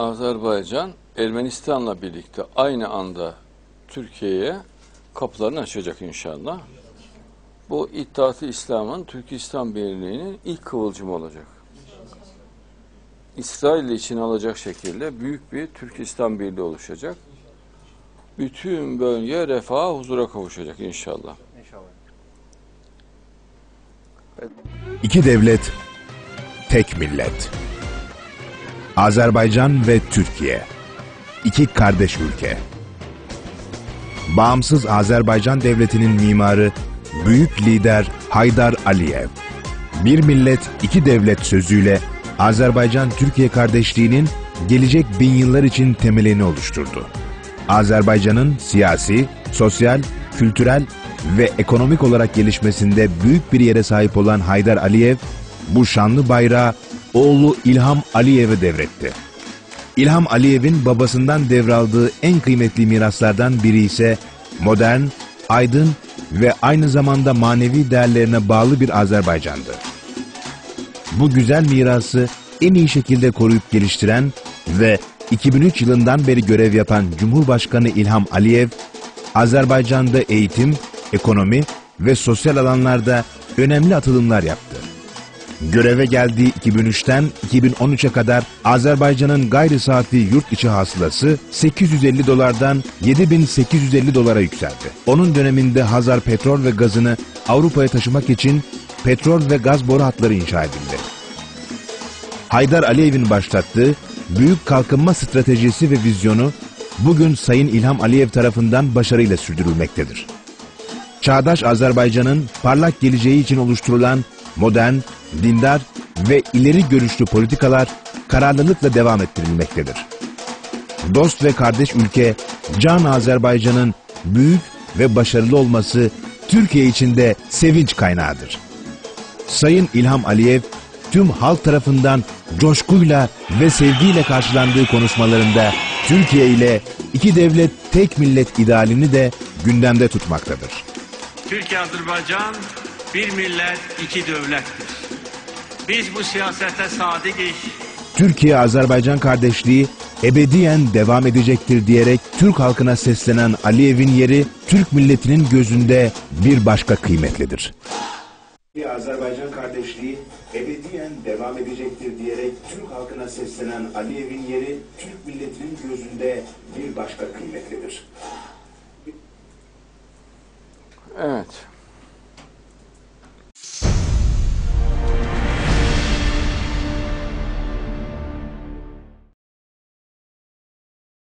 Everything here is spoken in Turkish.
Azerbaycan Ermenistan'la birlikte aynı anda Türkiye'ye kapılarını açacak inşallah. Bu İttihat-ı İslam'ın Türkistan Birliği'nin ilk kıvılcımı olacak. İsrail için alacak şekilde büyük bir Türkistan Birliği oluşacak. Bütün bölge refaha, huzura kavuşacak inşallah. İki devlet, tek millet. Azerbaycan ve Türkiye. İki kardeş ülke. Bağımsız Azerbaycan Devleti'nin mimarı büyük lider Haydar Aliyev. Bir millet, iki devlet sözüyle Azerbaycan-Türkiye kardeşliğinin gelecek bin yıllar için temelini oluşturdu. Azerbaycan'ın siyasi, sosyal, kültürel ve ekonomik olarak gelişmesinde büyük bir yere sahip olan Haydar Aliyev, bu şanlı bayrağı oğlu İlham Aliyev'e devretti. İlham Aliyev'in babasından devraldığı en kıymetli miraslardan biri ise modern, aydın ve aynı zamanda manevi değerlerine bağlı bir Azerbaycan'dı. Bu güzel mirası en iyi şekilde koruyup geliştiren ve 2003 yılından beri görev yapan Cumhurbaşkanı İlham Aliyev, Azerbaycan'da eğitim, ekonomi ve sosyal alanlarda önemli atılımlar yaptı. Göreve geldiği 2003'ten 2013'e kadar Azerbaycan'ın gayri safi yurt içi hasılası 850 dolardan 7850 dolara yükseldi. Onun döneminde Hazar petrol ve gazını Avrupa'ya taşımak için petrol ve gaz boru hatları inşa edildi. Haydar Aliyev'in başlattığı büyük kalkınma stratejisi ve vizyonu bugün Sayın İlham Aliyev tarafından başarıyla sürdürülmektedir. Çağdaş Azerbaycan'ın parlak geleceği için oluşturulan modern, dindar ve ileri görüşlü politikalar kararlılıkla devam ettirilmektedir. Dost ve kardeş ülke Can Azerbaycan'ın büyük ve başarılı olması Türkiye için de sevinç kaynağıdır. Sayın İlham Aliyev tüm halk tarafından coşkuyla ve sevgiyle karşılandığı konuşmalarında Türkiye ile iki devlet tek millet idealini de gündemde tutmaktadır. Türkiye Azerbaycan bir millet iki devlettir. Biz bu siyasete sadikiz. Türkiye-Azerbaycan kardeşliği ebediyen devam edecektir diyerek Türk halkına seslenen Aliyev'in yeri Türk milletinin gözünde bir başka kıymetlidir. Azerbaycan kardeşliği ebediyen devam edecektir diyerek Türk halkına seslenen Aliyev'in yeri Türk milletinin gözünde bir başka kıymetlidir. Evet.